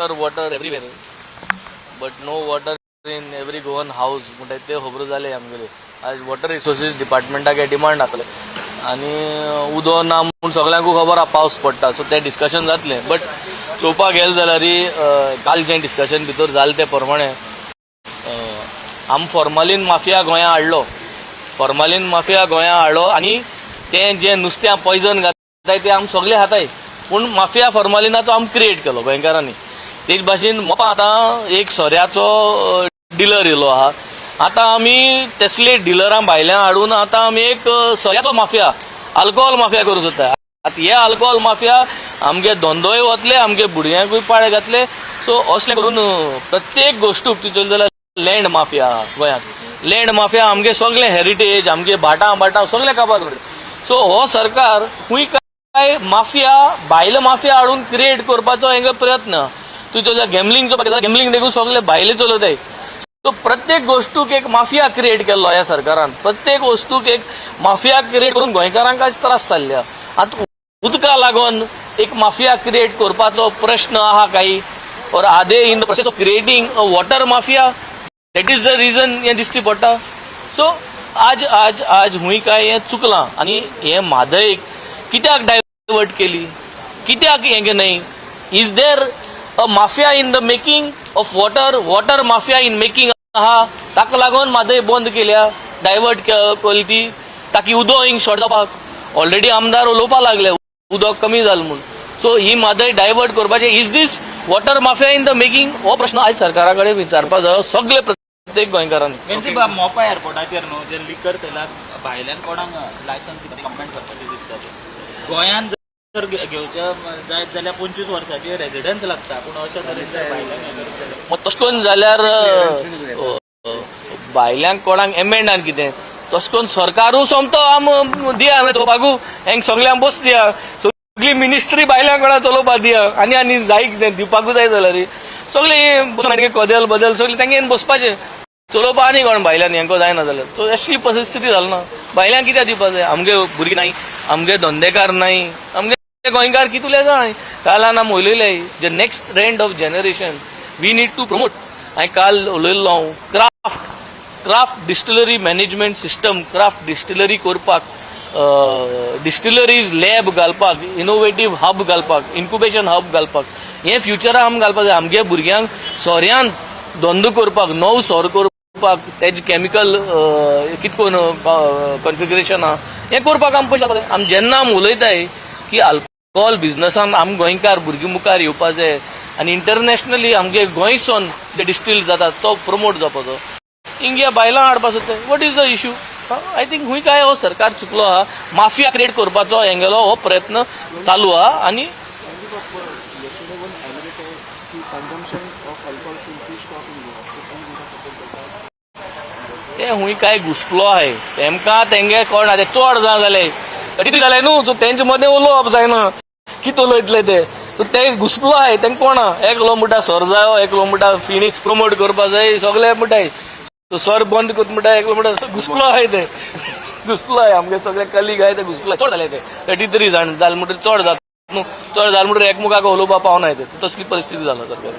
Water water everywhere but no water in every Goan house म्हणटा ते खबर जाले आमगेले. आज वॉटर रिसोर्सीस डिपार्टमेंटाक डिमांड आसले आनी उदो ना म्हूण सगळ्यांकू खबर आहा पावस पडटा सो तें डिस्कशन जातलें. बट चोवपाक गेले जाल्यार काल जें डिस्कशन भितर जालें ते प्रमाणे आम फॉर्मालीन माफिया गोंया हाडलो फॉर्मालीन माफिया गोंया हाडलो आनी तें जें नुस्त्या पॉयझन घाताय तें आम सगळे खाताय पूण माफिया फॉर्मालिनाचो आम क्रिएट केलो गोंयकारांनी तेच भाशेन म्हाका आतां एक सोऱ्याचो डिलर येयलो आहा आतां आमी तसले डिलरां भायल्यान हाडून आतां आमी एक सोऱ्याचो माफिया आल्कोहोल माफिया करूं सोदता आतां हे आल्कोहोल माफिया आमगे धंदोय वतले आमगे भुरग्यांकूय पाळे घातले. सो असले करून प्रत्येक गोष्टूक तूं चल जाल्यार लँड माफिया गोंयांत लँड माफिया आमगे सगळे हेरिटेज आमगे भाटां भाटां सगळे काबार करता सो हो सरकार खूंय काय माफिया भायलो माफिया हाडून क्रिएट करपाचो हांगा प्रयत्न. तूं तुझ्या गॅमलिंगचो गॅमलिंग देखून सगळे भायले चलयताय सो प्रत्येक गोष्टूक एक माफिया क्रिएट केल्लो ह्या सरकारान. प्रत्येक वस्तूक एक माफिया क्रिएट करून गोंयकारांक त्रास जाल्ल्या आतां उदका लागून एक माफिया क्रिएट करपाचो प्रश्न आहा काही. और आदे in the process of creating a water mafia that is the reason हें दिश्टी पडटा. सो आज आज आज हुंय काय हें चुकलां. आनी हें म्हादयक कित्याक डायवर्ट केली? कित्याक हें न्हय is there a mafia in the making of water water mafia in making आहा ताका लागून म्हादय बंद केल्या डायवर्ट केली ती. ताकी उदो हिंग शॉर्ट जावपाक ऑलरेडी आमदार उलोवपाक लागले उदक कमी जालें म्हूण सो ही म्हादय डायवर्ट करपाचें is this water mafia in the making हो प्रश्न आयज सरकारा कडेन विचारपाक जायो सगळे प्रत्येक गोंयकारांनी. मोपा एअरपोर्टाचेर न्हू जे लिकर सेलाक भायल्यान कोणाक लायसन्स कंप्लेंट करपाचें दिसता ते गोंयांत जर घे- घेवचे जायत जाल्यार पंचवीस वर्साचे रेजिडन्स लागता. पूण अशा तरेन मग तशें करून जाल्यार अ, भायल्यांक कोणाक एमेंडान कितें? तशें करून सरकारूय सोमतो आम दिया हांवें चलोवपाकू हेंक सगल्यांक बस दिया. सगळी मिनिस्ट्री भायल्यांक कोणाक चलोवपाक दिया. आनी आनी जाय कितें? दिवपाकू जाय जाल्यार. सगळी सारके कदेल बदल सगळी तांगे बसपाचें. चलोवपा आनी कोण भायल्यान हेंको जायना जाल्यार सो अशी परिस्थिती जाली ना भायल्यांक कित्याक दिवपाक जाय? आमगे भुरगीं नाय आमगे धंदेकार नाय आमगे गोंयकार कितले जाय? काल आम उलयले जे next trend of generation we need to promote हांवें काल उलयल्लो हांव craft craft distillery management system craft distillery करपाक डिस्टिलरीज लॅब घालपाक इनोवेटीव हब घालपाक इन्क्युबेशन हब घालपाक. हें फ्युचराक आम घालपाक जाय. आमगे भुरग्यांक सोऱ्यान धंदो करपाक नवो सोर करपाक तेजे केमिकल कित करून कॉन्फिगरेशन आहा हें करपाक आम पयशे लागता आम जेन्ना आम उलयताय की कॉल बिझनसान आम गोंयकार भुरगीं मुखार येवपा जाय आनी इंटरनॅशनली आमगे गोंयसून जे डिस्टील जाता तो प्रमोट जावपाचो. इंडिया बायलां हाडपा सोदता what is the issue I think खूंय काय हो सरकार चुकलो आहा माफिया क्रिएट करपाचो हेंगेलो हो प्रयत्न चालू आहा आनी ते हुंय काय घुसपलो आहाय तेमकां तेंगे कळना ते चड जाण जाले. कितें जालें न्हू सो तेंचे मदें उलोवप जायना कितें उलयतले ते सो ते. घुसलो आहाय तेंका कोणा? एकलो मुटा सर जायो एकलो मुटा फिणी प्रमोट करपा जाय सगळे म्हणटाय सो सर बंद करता म्हणटा एकलो म्हणटा घुसलो आहाय ते. घुसलो आहाय आमगे सगळे कलीग आहाय ते घुसलो. चड जाले ते. थर्टी थ्री जाण जाले म्हणटरी चड जाता. न्हू चड जाल म्हणटरी एकमुखाक उलोवपा पावनाय ते. तसली परिस्थिती जाला सरकार